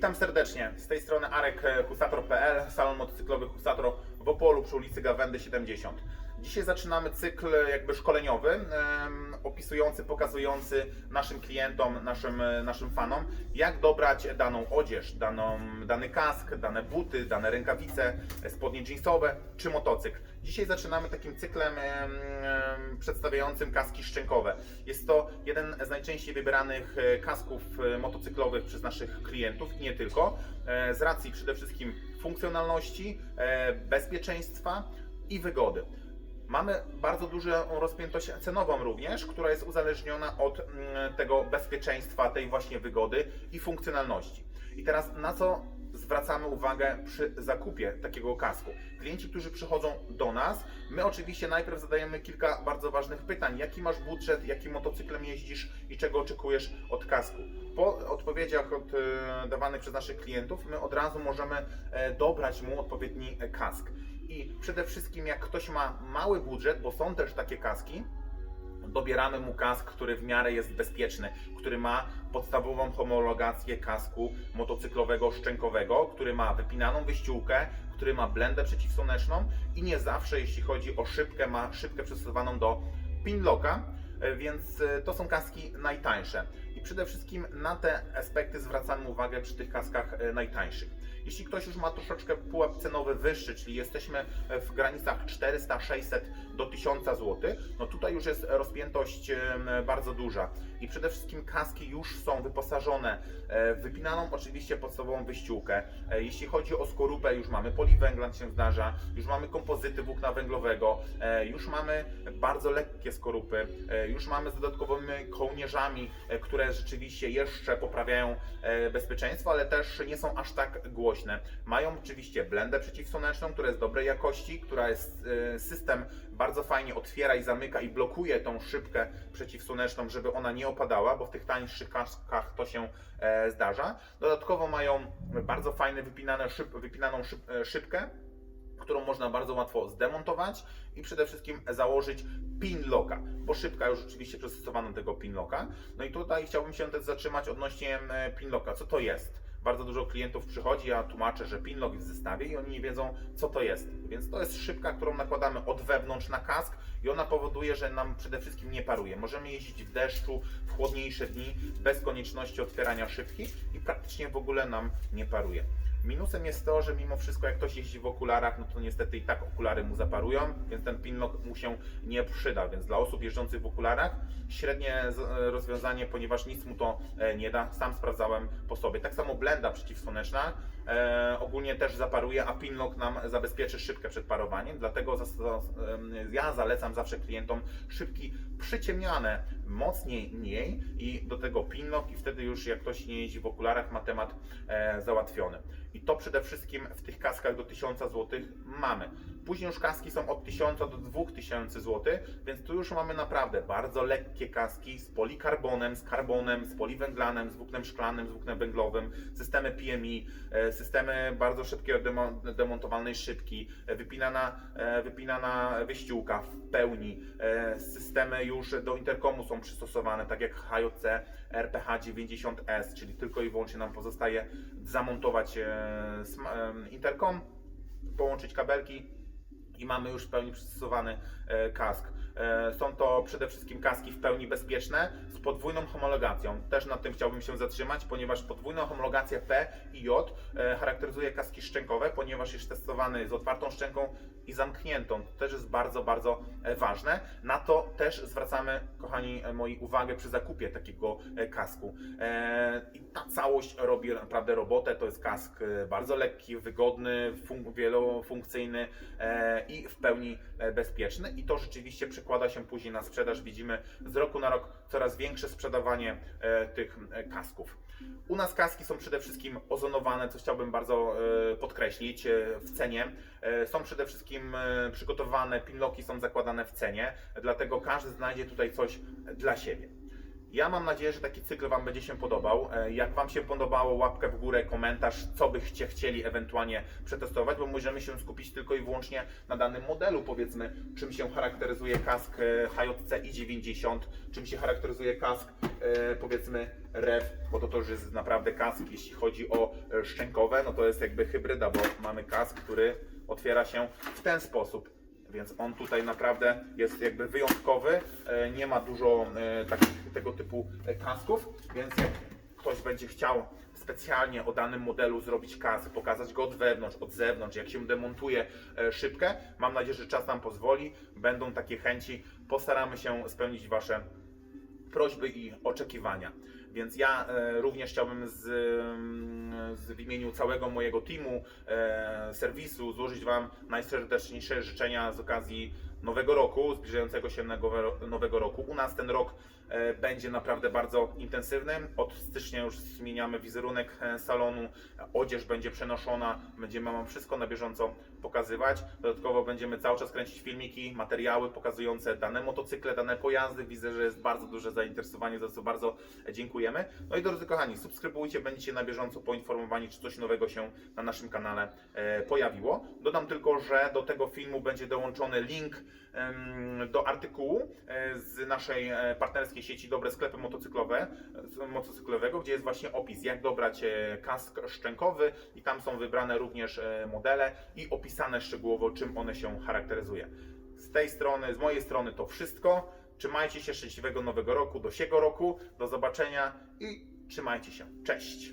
Witam serdecznie. Z tej strony Arek Husator.pl, salon motocyklowy Husator w Opolu przy ulicy Gawędy 70. Dzisiaj zaczynamy cykl jakby szkoleniowy, opisujący, pokazujący naszym klientom, naszym, naszym fanom, jak dobrać daną odzież, daną, dany kask, dane buty, dane rękawice, spodnie jeansowe czy motocykl. Dzisiaj zaczynamy takim cyklem em, em, przedstawiającym kaski szczękowe. Jest to jeden z najczęściej wybieranych e, kasków e, motocyklowych przez naszych klientów i nie tylko, e, z racji przede wszystkim funkcjonalności, bezpieczeństwa i wygody. Mamy bardzo dużą rozpiętość cenową również, która jest uzależniona od mm, tego bezpieczeństwa, tej właśnie wygody i funkcjonalności. I teraz na co zwracamy uwagę przy zakupie takiego kasku? Klienci, którzy przychodzą do nas, my oczywiście najpierw zadajemy kilka bardzo ważnych pytań. Jaki masz budżet, jakim motocyklem jeździsz i czego oczekujesz od kasku? Po odpowiedziach od, e, dawanych przez naszych klientów, my od razu możemy e, dobrać mu odpowiedni e, kask. I przede wszystkim, jak ktoś ma mały budżet, bo są też takie kaski, dobieramy mu kask, który w miarę jest bezpieczny, który ma podstawową homologację kasku motocyklowego szczękowego, który ma wypinaną wyściółkę, który ma blendę przeciwsłoneczną i nie zawsze, jeśli chodzi o szybkę, ma szybkę przystosowaną do pinlocka, e, więc e, to są kaski najtańsze. I przede wszystkim na te aspekty zwracamy uwagę przy tych kaskach e, najtańszych. Jeśli ktoś już ma troszeczkę pułap cenowy wyższy, czyli jesteśmy w granicach 400-600 do 1000 zł, no tutaj już jest rozpiętość bardzo duża. I przede wszystkim kaski już są wyposażone e, w wypinaną oczywiście podstawową wyściółkę. E, Jeśli chodzi o skorupę, już mamy poliwęglan się zdarza, już mamy kompozyty włókna węglowego, e, już mamy bardzo lekkie skorupy, e, już mamy z dodatkowymi kołnierzami, e, które rzeczywiście jeszcze poprawiają e, bezpieczeństwo, ale też nie są aż tak głośne. Mają oczywiście blendę przeciwsłoneczną, która jest dobrej jakości, która jest e, system bardzo fajnie otwiera i zamyka i blokuje tą szybkę przeciwsłoneczną, żeby ona nie opadała, bo w tych tańszych kaskach to się e, zdarza. Dodatkowo mają bardzo wypinane szyb, wypinaną szyb, e, szybkę, którą można bardzo łatwo zdemontować i przede wszystkim założyć pin locka, bo szybka już oczywiście przystosowana do tego pin locka. No i tutaj chciałbym się też zatrzymać odnośnie pin locka. Co to jest? Bardzo dużo klientów przychodzi, ja tłumaczę, że pinlock w zestawie i oni nie wiedzą, co to jest. Więc to jest szybka, którą nakładamy od wewnątrz na kask i ona powoduje, że nam przede wszystkim nie paruje. Możemy jeździć w deszczu, w chłodniejsze dni, bez konieczności otwierania szybki i praktycznie w ogóle nam nie paruje. Minusem jest to, że mimo wszystko jak ktoś jeździ w okularach, no to niestety i tak okulary mu zaparują, więc ten pinlock mu się nie przyda. Więc dla osób jeżdżących w okularach średnie e, rozwiązanie, ponieważ nic mu to e, nie da. Sam sprawdzałem po sobie. Tak samo blenda przeciwsłoneczna e, ogólnie też zaparuje, a pinlock nam zabezpieczy szybkę przed parowaniem. Dlatego zas- em, ja zalecam zawsze klientom szybki przyciemniane mocniej, mniej i do tego pinlock i wtedy już jak ktoś nie jeździ w okularach ma temat e, załatwiony. I to przede wszystkim w tych kaskach do 1000 zł mamy. Później już kaski są od 1000 do 2000 zł, więc tu już mamy naprawdę bardzo lekkie kaski z polikarbonem, z karbonem, z poliwęglanem, z włóknem szklanym, z włóknem węglowym, systemy PMI, e, systemy bardzo szybkiego demo- demontowalnej szybki, e, wypinana, e, wypinana wyściółka w pełni, systemy już do interkomu są przystosowane, tak jak HJC RPH90S, czyli tylko i wyłącznie nam pozostaje zamontować interkom, połączyć kabelki i mamy już w pełni przystosowany e, kask. E, Są to przede wszystkim kaski w pełni bezpieczne z podwójną homologacją. Też nad tym chciałbym się zatrzymać, ponieważ podwójną homologację P i J e, charakteryzuje kaski szczękowe, ponieważ jest testowany z otwartą szczęką i zamkniętą. To też jest bardzo, bardzo e, ważne. Na to też zwracamy, kochani moi, uwagę przy zakupie takiego kasku. I ta całość robi naprawdę robotę. To jest kask bardzo lekki, wygodny, fun- wielofunkcyjny i w pełni bezpieczny. I to rzeczywiście przekłada się później na sprzedaż. Widzimy z roku na rok coraz większe sprzedawanie e, tych e, kasków. U nas kaski są przede wszystkim ozonowane, co chciałbym bardzo e, podkreślić w cenie. Są przede wszystkim przygotowane, pinlocki są zakładane w cenie, dlatego każdy znajdzie tutaj coś dla siebie. Ja mam nadzieję, że taki cykl Wam będzie się podobał. E, Jak Wam się podobało, łapkę w górę, komentarz, co byście chcieli ewentualnie przetestować, bo możemy się skupić tylko i wyłącznie na danym modelu, powiedzmy, czym się charakteryzuje kask e, HJC i90, czym się charakteryzuje kask, e, powiedzmy, REV, bo to, to już jest naprawdę kask, jeśli chodzi o szczękowe, no to jest jakby hybryda, bo mamy kask, który otwiera się w ten sposób. Więc on tutaj naprawdę jest jakby wyjątkowy. E, Nie ma dużo e, takich tego typu e, kasków, więc jak ktoś będzie chciał specjalnie o danym modelu zrobić kask, pokazać go od wewnątrz, od zewnątrz, jak się demontuje szybkę, mam nadzieję, że czas nam pozwoli. Będą takie chęci. Postaramy się spełnić Wasze prośby i oczekiwania. Więc ja e, również chciałbym z, mm, z w imieniu całego mojego teamu, e, serwisu złożyć Wam najserdeczniejsze życzenia z okazji nowego roku, zbliżającego się nowego, roku. U nas ten rok e, będzie naprawdę bardzo intensywny. Od stycznia już zmieniamy wizerunek salonu, odzież będzie przenoszona, będziemy Wam wszystko na bieżąco pokazywać. Dodatkowo będziemy cały czas kręcić filmiki, materiały pokazujące dane motocykle, dane pojazdy. Widzę, że jest bardzo duże zainteresowanie, za co bardzo dziękujemy. No i drodzy kochani, subskrybujcie, będziecie na bieżąco poinformowani, czy coś nowego się na naszym kanale e, pojawiło. Dodam tylko, że do tego filmu będzie dołączony link do artykułu e, z naszej e, partnerskiej sieci Dobre Sklepy Motocyklowe, motocyklowego, gdzie jest właśnie opis, jak dobrać kask szczękowy i tam są wybrane również modele i opisane szczegółowo, czym one się charakteryzuje. Z tej strony, z mojej strony to wszystko. Trzymajcie się szczęśliwego nowego roku, do siego roku, do zobaczenia i trzymajcie się. Cześć!